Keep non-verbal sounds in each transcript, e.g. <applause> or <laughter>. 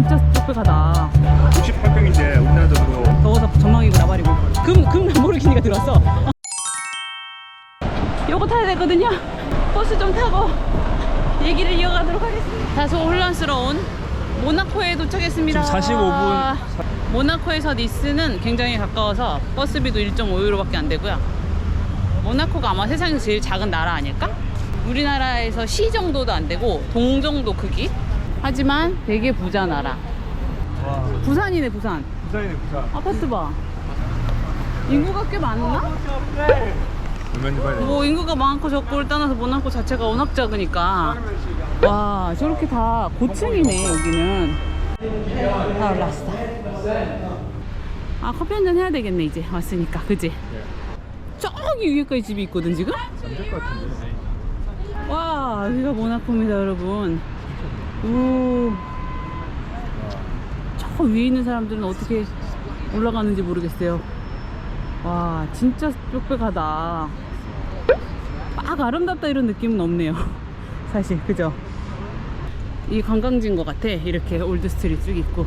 진짜 빽빽하다. 68평인데 우리나라 돈으로 더워서 전망이고 나발이고. 금, 금 람보르기니가 들어왔어. 요거 타야 되거든요. 버스 좀 타고 얘기를 이어가도록 하겠습니다. 다소 혼란스러운 모나코에 도착했습니다. 지금 45분. 모나코에서 니스는 굉장히 가까워서 버스비도 1.5유로밖에 안 되고요. 모나코가 아마 세상에서 제일 작은 나라 아닐까? 우리나라에서 시 정도도 안 되고 동 정도 크기? 하지만 되게 부자 나라. 와 부산이네 부산. 부산이네 부산 아파트 봐. 인구가 꽤 많나? 뭐 인구가 많고 적고를 떠나서 모나코 자체가 워낙 작으니까 와 저렇게 다 고층이네 여기는 다 올라왔어 아 커피 한 잔 해야 되겠네 이제 왔으니까 그지? 저기 위에까지 집이 있거든 지금? 와 여기가 모나코입니다 여러분 오. 저 위에 있는 사람들은 어떻게 올라가는지 모르겠어요. 와 진짜 빽빽하다. 막 아름답다 이런 느낌은 없네요. <laughs> 사실 그죠? 이 관광지인 것 같아. 이렇게 올드 스트릿 쭉 있고.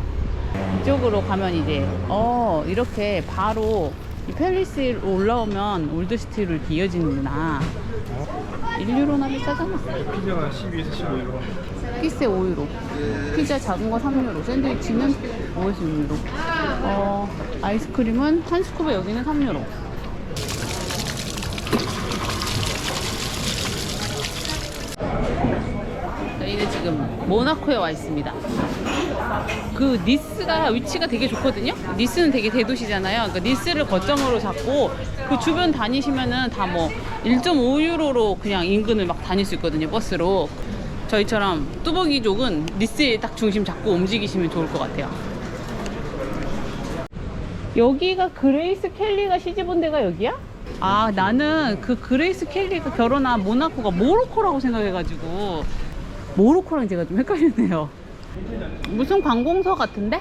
이쪽으로 가면 이제 어 이렇게 바로 이 팰리스로 올라오면 올드 스트릿을 이렇게 이어지는구나. 1유로나 비싸잖아 피자가 12에서 15유로 피스에 5유로. 피자 작은 거 3유로. 샌드위치는 5에서 6유로. 어, 아이스크림은 한 스쿱에 여기는 3유로. 저희는 지금 모나코에 와 있습니다. 그 니스가 위치가 되게 좋거든요? 니스는 되게 대도시잖아요. 그러니까 니스를 거점으로 잡고 그 주변 다니시면은 다 뭐 1.5유로로 그냥 인근을 막 다닐 수 있거든요 버스로 저희처럼 뚜벅이족은 니스에 딱 중심 잡고 움직이시면 좋을 것 같아요. 여기가 그레이스 켈리가 시집 온 데가 여기야? 아 나는 그 그레이스 켈리가 결혼한 모나코가 모로코라고 생각해가지고 모로코랑 제가 좀 헷갈리네요. 무슨 관공서 같은데?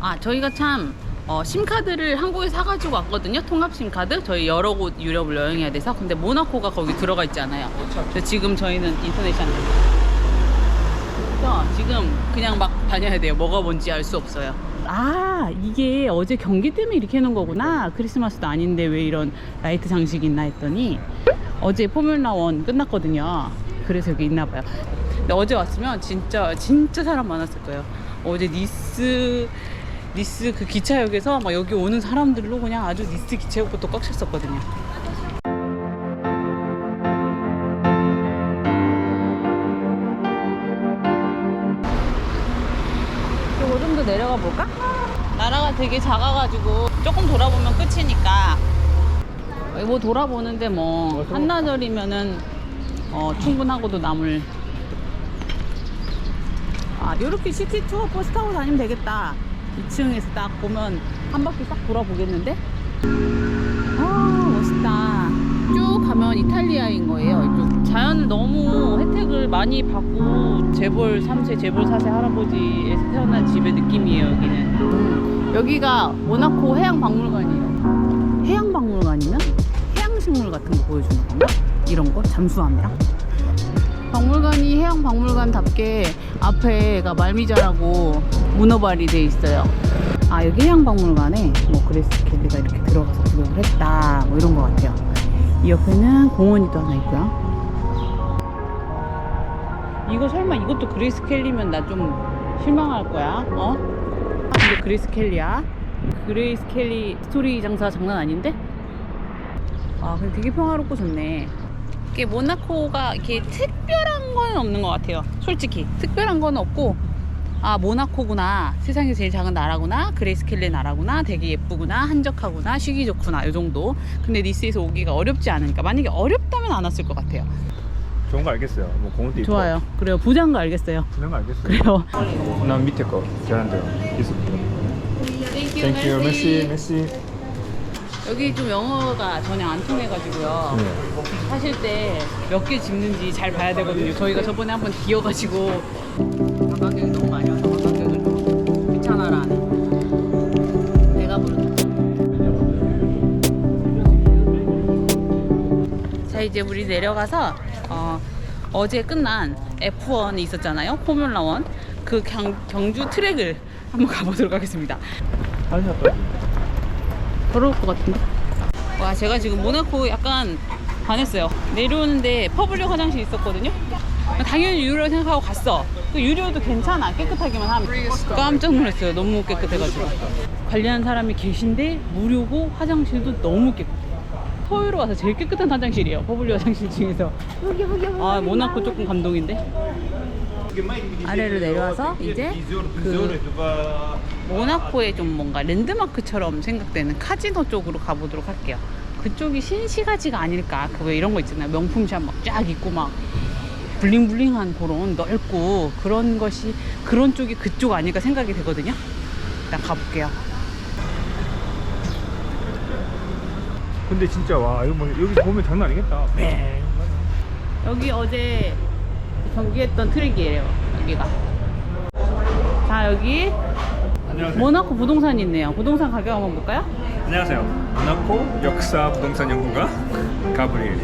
아 저희가 참 어, 심카드를 한국에 사가지고 왔거든요. 통합 심카드. 저희 여러 곳 유럽을 여행해야 돼서. 근데 모나코가 거기 들어가 있잖아요. 그래서 지금 저희는 인터내셔널. 그래서 지금 그냥 막 다녀야 돼요. 뭐가 뭔지 알 수 없어요. 아 이게 어제 경기 때문에 이렇게 해놓은 거구나. 크리스마스도 아닌데 왜 이런 라이트 장식이 있나 했더니 어제 포뮬라 원 끝났거든요. 그래서 여기 있나 봐요. 근데 어제 왔으면 진짜 진짜 사람 많았을 거예요. 어제 니스 니스 그 기차역에서 막 여기 오는 사람들로 그냥 아주 니스 기차역부터 꽉 찼었거든요. 조금 좀더 내려가 볼까? 나라가 되게 작아가지고 조금 돌아보면 끝이니까 뭐 돌아보는데 뭐 한나절이면은 어, 충분하고도 남을 아 이렇게 시티 투어 버스 타고 다니면 되겠다 2층에서 딱 보면 한 바퀴 싹 돌아보겠는데 아 멋있다 쭉 가면 이탈리아인 거예요 이쪽 자연을 너무 혜택을 많이 받고 재벌 3세 재벌 4세 할아버지에서 태어난 집의 느낌이에요 여기는 음, 여기가 모나코 해양박물관이에요 해양박물관이면 해양식물 같은 거 보여주는 건가? 이런 거? 잠수함이랑? 박물관이 해양 박물관답게 앞에가 말미잘하고 문어발이 돼 있어요. 아 여기 해양 박물관에 뭐 그레이스 켈리가 이렇게 들어가서 구경을 했다 뭐 이런 것 같아요. 이 옆에는 공원이 또 하나 있고요. 이거 설마 이것도 그레이스 켈리면 나 좀 실망할 거야? 어? 근데 그레이스 켈리야. 그레이스 켈리 스토리 장사 장난 아닌데? 아 근데 되게 평화롭고 좋네. 이게 모나코가 이렇게 특별한 건 없는 것 같아요. 솔직히 특별한 건 없고 아 모나코구나. 세상에 제일 작은 나라구나. 그레이스켈리 나라구나. 되게 예쁘구나. 한적하구나. 쉬기 좋구나. 이 정도. 근데 니스에서 오기가 어렵지 않으니까. 만약에 어렵다면 안 왔을 것 같아요. 좋은 거 알겠어요. 뭐 공원도 있고 좋아요. 그래요. 부자인 거 알겠어요. 그런 거 알겠어요. 그래요. 난 밑에 거 계란대요. Thank you merci merci 여기 좀 영어가 전혀 안 통해가지고요. 네. 하실 때 몇 개 집는지 잘 봐야 되거든요. 저희가 저번에 한번 기어가지고 이제 우리 내려가서 어, 어제 끝난 F1이 있었잖아요. 포뮬라 1 그 경, 경주 트랙을 한번 가보도록 하겠습니다. 더러울 것 같은데? 와 제가 지금 모나코 약간 반했어요. 내려오는데 퍼블릭 화장실 있었거든요. 당연히 유료라고 생각하고 갔어. 그 유료도 괜찮아. 깨끗하기만 하면 깜짝 놀랐어요. 너무 깨끗해가지고. 관리하는 사람이 계신데 무료고 화장실도 너무 깨끗해 서유로 와서 제일 깨끗한 화장실이에요 퍼블릭 화장실 중에서 아 모나코 조금 감동인데 아래로 내려와서 이제 그 모나코의 좀 뭔가 랜드마크처럼 생각되는 카지노 쪽으로 가보도록 할게요. 그쪽이 신시가지가 아닐까. 그 왜 이런 거 있잖아요. 명품샵 막 쫙 있고 막 블링블링한 그런 넓고 그런 것이 그런 쪽이 그쪽 아닐까 생각이 되거든요. 일단 가볼게요. 근데 진짜 와 이거 뭐 여기서 보면 장난 아니겠다. 뱅. 여기 어제 경기했던 트랙이에요. 여기가. 자 여기 안녕하세요. 모나코 부동산이 있네요. 부동산 가격 한번 볼까요? 안녕하세요. 모나코 역사 부동산 연구가 가브리엘.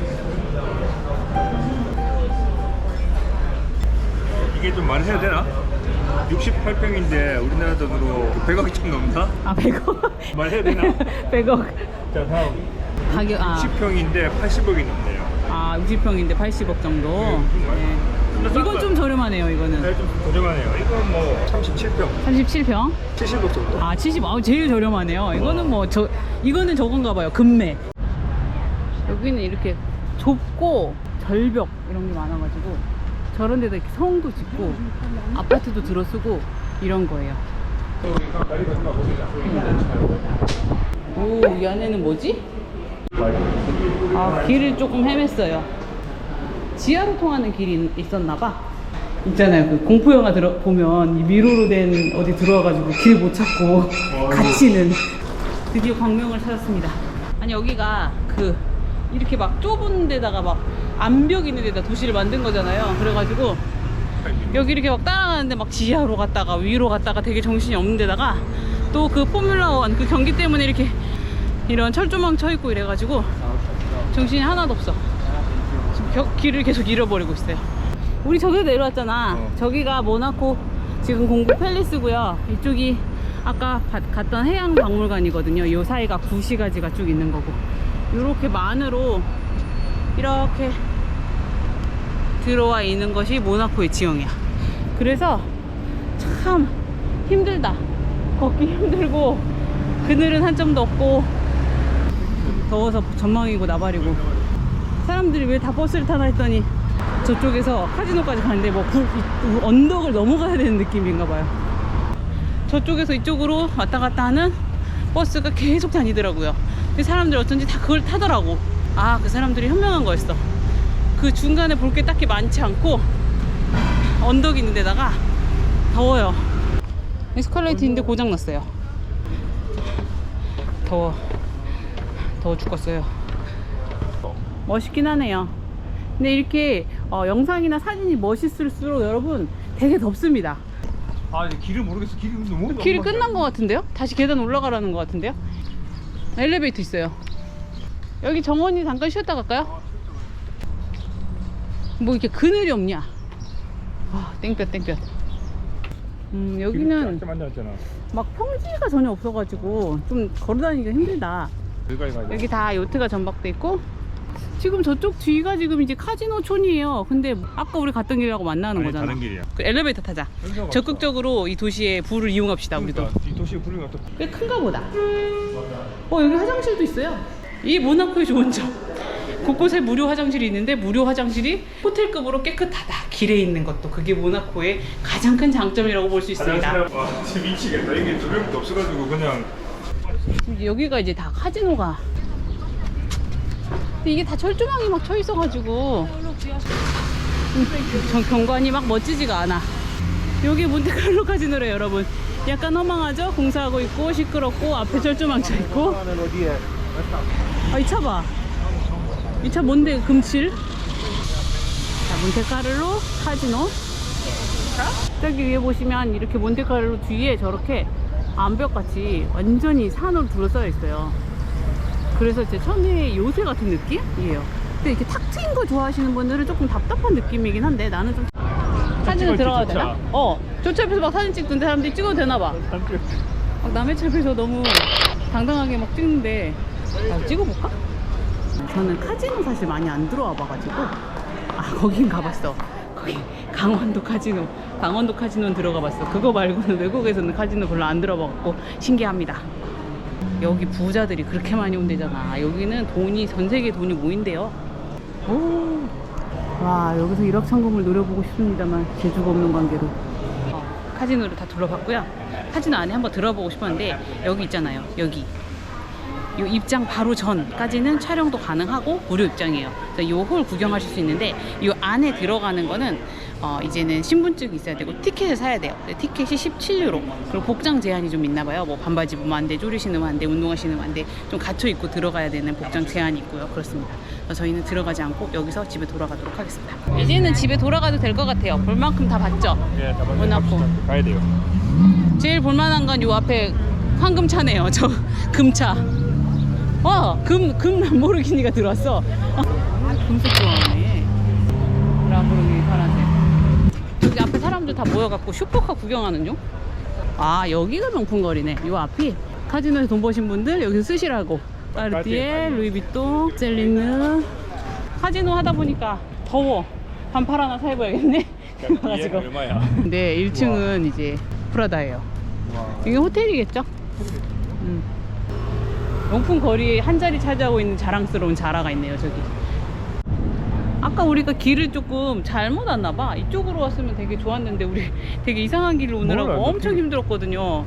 이게 좀 말해야 되나? 68평인데 우리나라 돈으로 100억이 좀 넘나? 아 100억. 말해야 되나? <laughs> 100억. 자 다음 가격 아. 60평인데 80억이 넘네요. 아, 60평인데 80억 정도. 네. 이건 좀 저렴하네요, 이거는. 네, 좀 저렴하네요. 이건 뭐 37평, 37평? 70억 정도. 아, 70. 아, 제일 저렴하네요. 이거는 뭐 저 이거는 저건가 봐요. 금매. 여기는 이렇게 좁고 절벽 이런 게 많아 가지고 저런 데다 이렇게 성도 짓고 아파트도 들어서고 이런 거예요. 오, 이 안에는 뭐지? 아, 길을 조금 헤맸어요. 지하로 통하는 길이 있었나 봐. 있잖아요. 그 공포 영화 들어 보면 이 미로로 된 어디 들어와가지고 길 못 찾고 갇히는. 드디어 광명을 찾았습니다. 아니 여기가 그 이렇게 막 좁은 데다가 막 암벽 있는 데다 도시를 만든 거잖아요. 그래가지고 여기 이렇게 막 따라가는데 막 지하로 갔다가 위로 갔다가 되게 정신이 없는 데다가 또 그 포뮬라 원그 경기 때문에 이렇게 이런 철조망 쳐 있고 이래가지고 정신이 하나도 없어. 지금 겨- 길을 계속 잃어버리고 있어요. 우리 저기로 내려왔잖아. 어. 저기가 모나코 지금 공국 팰리스고요. 이쪽이 아까 가- 갔던 해양 박물관이거든요. 이 사이가 구시가지가 쭉 있는 거고. 이렇게 만으로 이렇게 들어와 있는 것이 모나코의 지형이야. 그래서 참 힘들다. 걷기 힘들고 그늘은 한 점도 없고 더워서 전망이고 나발이고 사람들이 왜 다 버스를 타나 했더니 저쪽에서 카지노까지 가는데 뭐 구- 이- 언덕을 넘어가야 되는 느낌인가 봐요. 저쪽에서 이쪽으로 왔다 갔다 하는 버스가 계속 다니더라고요. 근데 사람들이 어쩐지 다 그걸 타더라고. 아, 그 사람들이 현명한 거였어. 그 중간에 볼 게 딱히 많지 않고 언덕이 있는 데다가 더워요. 에스컬레이터 있는데 고장 났어요. 더워. 더워 죽겠어요. 멋있긴 하네요. 근데 이렇게 어, 영상이나 사진이 멋있을수록 여러분 되게 덥습니다. 아 이제 길을 모르겠어. 길이 너무 길이 끝난 것 같은데요? 다시 계단 올라가라는 것 같은데요? 엘리베이터 있어요. 여기 정원이 잠깐 쉬었다 갈까요? 뭐 이렇게 그늘이 없냐? 아, 땡볕 땡볕. 음, 여기는. 막 평지가 전혀 없어가지고 좀 걸어다니기가 힘들다. 여기 다 요트가 전박돼 있고 지금 저쪽 뒤가 지금 이제 카지노촌이에요. 근데 아까 우리 갔던 길하고 만나는 아니, 거잖아. 다른 길이야. 그 엘리베이터 타자. 적극적으로 이 도시의 부를 이용합시다. 우리도. 그러니까 이 도시에 부르면 또꽤 큰가 보다. 어 여기 화장실도 있어요. 이 모나코의 좋은 점. 곳곳에 무료 화장실이 있는데 무료 화장실이 호텔급으로 깨끗하다. 길에 있는 것도 그게 모나코의 가장 큰 장점이라고 볼 수 있습니다. 와 진짜 미치겠다. 이게 조명도 없어가지고 그냥 여기가 이제 다 카지노가. 근데 이게 다 철조망이 막 쳐 있어가지고 음, 전 경관이 막 멋지지가 않아. 여기 몬테칼로 카지노래 여러분. 약간 허망하죠? 공사하고 있고 시끄럽고 앞에 철조망 쳐 있고. 아, 이 차 봐. 이 차 뭔데, 금칠? 자, 몬테카를로 카지노. 저기 위에 보시면 이렇게 몬테카를로 뒤에 저렇게 암벽같이 완전히 산으로 둘러싸여 있어요. 그래서 제 천혜의 요새 같은 느낌이에요. 근데 이렇게 탁 트인 거 좋아하시는 분들은 조금 답답한 느낌이긴 한데 나는 좀 사진을 찍을지 들어가도 조차. 되나? 어 조차에서 막 사진 찍던데 사람들이 찍어도 되나 봐 사람들 막 남의 차 앞에서 너무 당당하게 막 찍는데 나 찍어볼까? 저는 카지노 사실 많이 안 들어와 봐가지고 아 거긴 가봤어 거기 강원도 카지노 강원도 카지노는 들어가 봤어. 그거 말고는 외국에서는 카지노 별로 안 들어봐갖고 신기합니다. 여기 부자들이 그렇게 많이 온대잖아. 여기는 돈이 전 세계 돈이 모인대요. 오. 와 여기서 일확천금을 노려보고 싶습니다만 재주가 없는 관계로. 어, 카지노를 다 둘러봤고요. 카지노 안에 한번 들어보고 싶었는데 여기 있잖아요. 여기. 요 입장 바로 전까지는 촬영도 가능하고 무료 입장이에요. 요 홀 구경하실 수 있는데 요 안에 들어가는 거는 어 이제는 신분증이 있어야 되고 티켓을 사야 돼요. 티켓이 17유로. 그리고 복장 제한이 좀 있나 봐요. 뭐 반바지 입으면 안 돼, 쪼리 신으면 안 돼, 운동화 신으면 안 돼. 좀 갇혀 입고 들어가야 되는 복장 제한이 있고요. 그렇습니다. 그래서 저희는 들어가지 않고 여기서 집에 돌아가도록 하겠습니다. 이제는 집에 돌아가도 될 것 같아요. 볼 만큼 다 봤죠? 예, 다. 갑시다. 가야 돼요. 제일 볼만한 건 요 앞에 황금차네요. 저 <laughs> 금차. 와, 금, 금 람보르기니가 들어왔어. 아, 금색 좋아하네. 람보르기니 파란색. 여기 앞에 사람들 다 모여갖고 슈퍼카 구경하는 중. 아, 여기가 명품거리네. 요 앞이 카지노에서 돈 버신 분들 여기서 쓰시라고. 까르띠에, 까르띠에, 루이비통, 셀리느. 카지노 하다 보니까 더워. 반팔 하나 사입어야겠네. 그래가지고. 네, 1층은 이제 프라다예요. 와. 이게 호텔이겠죠? 음. 명품 거리에 한 자리 차지하고 있는 자랑스러운 자라가 있네요, 저기. 아까 우리가 길을 조금 잘못 왔나 봐. 이쪽으로 왔으면 되게 좋았는데 우리 <laughs> 되게 이상한 길로 오느라고 엄청 길. 힘들었거든요.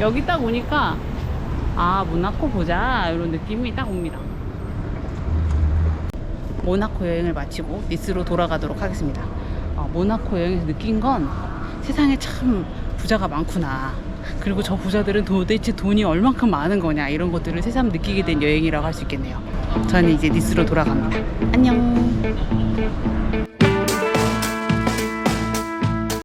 여기 딱 오니까 아, 모나코 보자. 이런 느낌이 딱 옵니다. 모나코 여행을 마치고 니스로 돌아가도록 하겠습니다. 어, 모나코 여행에서 느낀 건 세상에 참 부자가 많구나. 그리고 저 부자들은 도대체 돈이 얼만큼 많은 거냐 이런 것들을 새삼 느끼게 된 여행이라고 할 수 있겠네요. 저는 이제 니스로 돌아갑니다. 안녕.